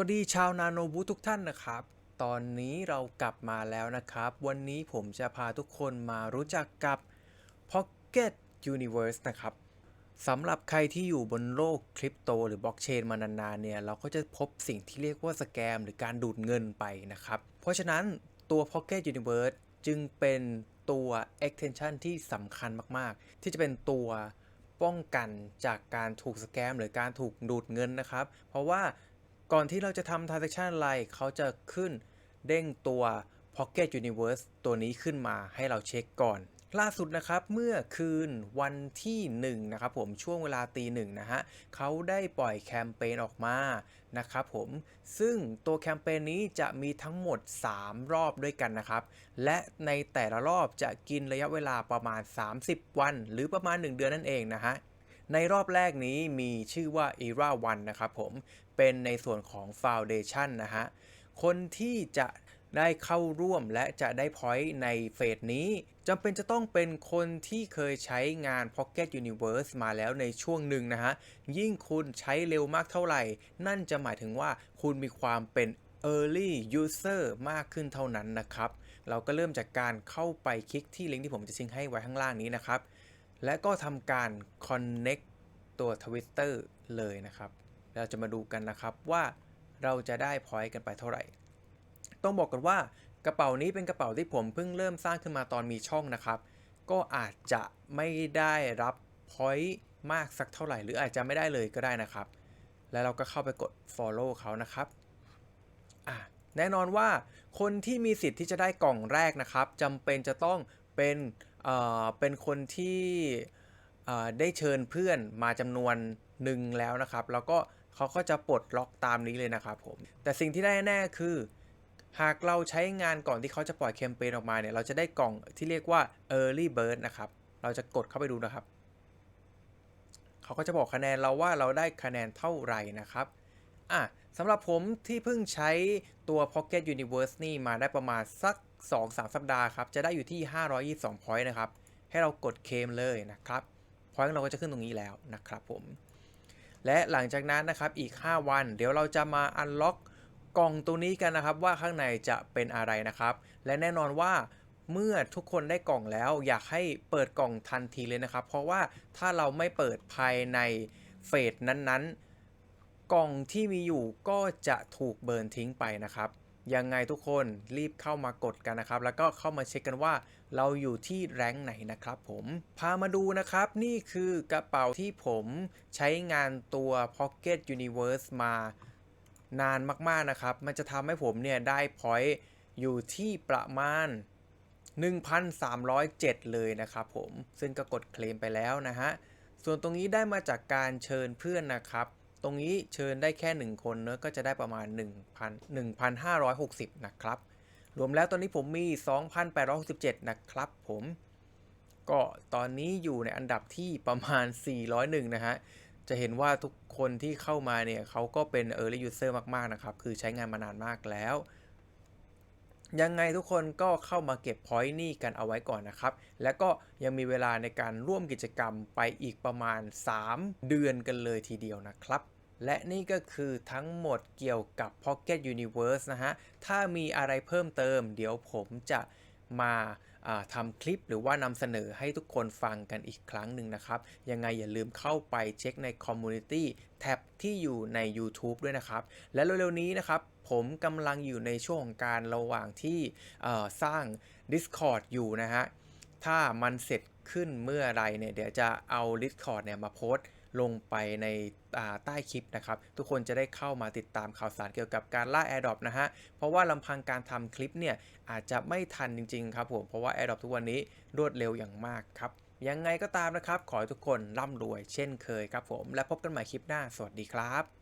สวัสดีชาวนาโนบุทุกท่านนะครับ ตอนนี้เรากลับมาแล้วนะครับ วันนี้ผมจะพาทุกคนมารู้จักกับ Pocket Universe นะครับสำหรับใครที่อยู่บนโลกคริปโตหรือบล็อกเชนมานานๆเนี่ย เราก็จะพบสิ่งที่เรียกว่าสแกม หรือการดูดเงินไปนะครับ เพราะฉะนั้นตัว Pocket Universe จึงเป็นตัว extension ที่สำคัญมากๆ ที่จะเป็นตัวป้องกันจากการถูกสแกม หรือการถูกดูดเงินนะครับ เพราะว่า ก่อนที่เราจะทำ transaction อะไรเขาจะขึ้นเด้งตัว Pocket Universe ตัวนี้ขึ้นมาให้เราเช็คก่อน ล่าสุดนะครับเมื่อคืนวันที่1นะครับผมช่วงเวลาตีหนึ่งนะฮะเขาได้ปล่อยแคมเปญออกมานะครับผมซึ่งตัวแคมเปญนี้จะมีทั้งหมด 3 รอบด้วยกันนะครับ และในแต่ละรอบจะกินระยะเวลาประมาณ 30 วัน หรือประมาณ 1 เดือนนั่นเองนะฮะ ในรอบแรกนี้มีชื่อว่า Era 1 นะครับผม เป็นในส่วนของ Foundation นะฮะ คนที่จะได้เข้าร่วมและจะได้พอยต์ในเฟสนี้จำเป็นจะต้องเป็นคนที่เคยใช้งาน Pocket Universe มาแล้วในช่วงหนึ่งนะฮะ ยิ่งคุณใช้เร็วมากเท่าไหร่ นั่นจะหมายถึงว่าคุณมีความเป็น Early User มากขึ้นเท่านั้นนะครับ เราก็เริ่มจากการเข้าไปคลิกที่ลิงก์ที่ผมจะทิ้งให้ไว้ข้างล่างนี้นะครับ และก็ทำการ connect ตัว Twitter เลยนะครับ เราจะมาดูกันนะครับว่าเราจะได้ point กันไปเท่าไหร่ ต้องบอกกันว่ากระเป๋านี้เป็นกระเป๋าที่ผมเพิ่งเริ่มสร้างขึ้นมาตอนมีช่องนะครับ ก็อาจจะไม่ได้รับ point มากสักเท่าไหร่ หรืออาจจะไม่ได้เลยก็ได้นะครับ แล้วเราก็เข้าไปกด follow เขานะครับอะแน่นอนว่าคนที่มีสิทธิ์ที่จะได้กล่องแรกนะครับจำเป็นจะต้องเป็น เอ่อเป็นคนที่เอ่อได้เชิญเพื่อนมาจำนวนหนึ่งแล้วนะครับ แล้วก็เขาก็จะปลดล็อกตามนี้เลยนะครับผม แต่สิ่งที่ได้แน่ๆคือ หากเราใช้งานก่อนที่เขาจะปล่อยแคมเปญออกมาเนี่ย เราจะได้กล่องที่เรียกว่า Early Bird นะครับ เราจะกดเข้าไปดูนะครับ เขาก็จะบอกคะแนนเราว่าเราได้คะแนนเท่าไหร่นะครับอะสำหรับผมที่เพิ่งใช้ตัว Pocket Universe นี่มาได้ประมาณสัก 2-3 สัปดาห์ครับ จะได้อยู่ที่ 522 point นะครับ ให้เรากดเคมเลยนะครับ point เราก็จะขึ้นตรงนี้แล้วนะครับผม และหลังจากนั้นนะครับอีก 5 วัน เดี๋ยวเราจะมาอันล็อกกล่องตัวนี้กันนะครับ ว่าข้างในจะเป็นอะไรนะครับ และแน่นอนว่าเมื่อทุกคนได้กล่องแล้วอยากให้เปิดกล่องทันทีเลยนะครับ เพราะว่าถ้าเราไม่เปิดภายในเฟสนั้นๆ กล่องที่มีอยู่ก็จะถูกเบิร์นทิ้งไปนะครับ ยังไงทุกคนรีบเข้ามากดกันนะครับ แล้วก็เข้ามาเช็คกันว่า เราอยู่ที่แรงไหนนะครับผม พามาดูนะครับ นี่คือกระเป๋าที่ผมใช้งานตัว Pocket Universe มานานมากๆนะครับ มันจะทำให้ผมเนี่ยได้พอยต์อยู่ที่ประมาณ 1,307 เลยนะครับผม ซึ่งก็กดเคลมไปแล้วนะฮะ ส่วนตรงนี้ได้มาจากการเชิญเพื่อนนะครับ ตรงนี้เชิญได้แค่ 1 คนเนอะก็จะได้ประมาณ 1,000 1,560 นะครับ รวมแล้วตอนนี้ผมมี 2,867 นะครับผม ก็ตอนนี้อยู่ในอันดับที่ประมาณ 401 นะฮะ จะเห็นว่าทุกคนที่เข้ามาเนี่ยเขาก็เป็น Early User มาก ๆ นะครับ คือใช้งานมานานมากแล้ว ยังไงทุกคนก็เข้ามาเก็บพอยต์นี่กันเอาไว้ก่อนนะครับ แล้วก็ยังมีเวลาในการร่วมกิจกรรมไปอีกประมาณ 3 เดือนกันเลยทีเดียวนะครับ และนี่ก็คือทั้งหมดเกี่ยวกับ Pocket Universe นะฮะ ถ้ามีอะไรเพิ่มเติม เดี๋ยวผมจะมาอ่าทำคลิปหรือว่านำเสนอให้ทุกคนฟังกันอีกครั้งหนึ่งนะครับ ยังไงอย่าลืมเข้าไปเช็คใน Community แท็บที่อยู่ใน YouTube ด้วยนะครับ และเร็วๆนี้นะครับ ผมกำลังอยู่ในช่วงของการระหว่างที่สร้าง Discord อยู่นะฮะ ถ้ามันเสร็จขึ้นเมื่อไรเนี่ย เดี๋ยวจะเอา Discord เนี่ยมาโพสต์ลงไปในใต้คลิปนะครับ ทุกคนจะได้เข้ามาติดตามข่าวสารเกี่ยวกับการล่า AirDrop นะฮะ เพราะว่าลำพังการทำคลิปเนี่ย อาจจะไม่ทันจริง ๆ ครับผม เพราะว่า AirDrop ทุกวันนี้รวดเร็วอย่างมากครับ ยังไงก็ตามนะครับ ขอให้ทุกคนร่ำรวยเช่นเคยครับผม และพบกันใหม่คลิปหน้า สวัสดีครับ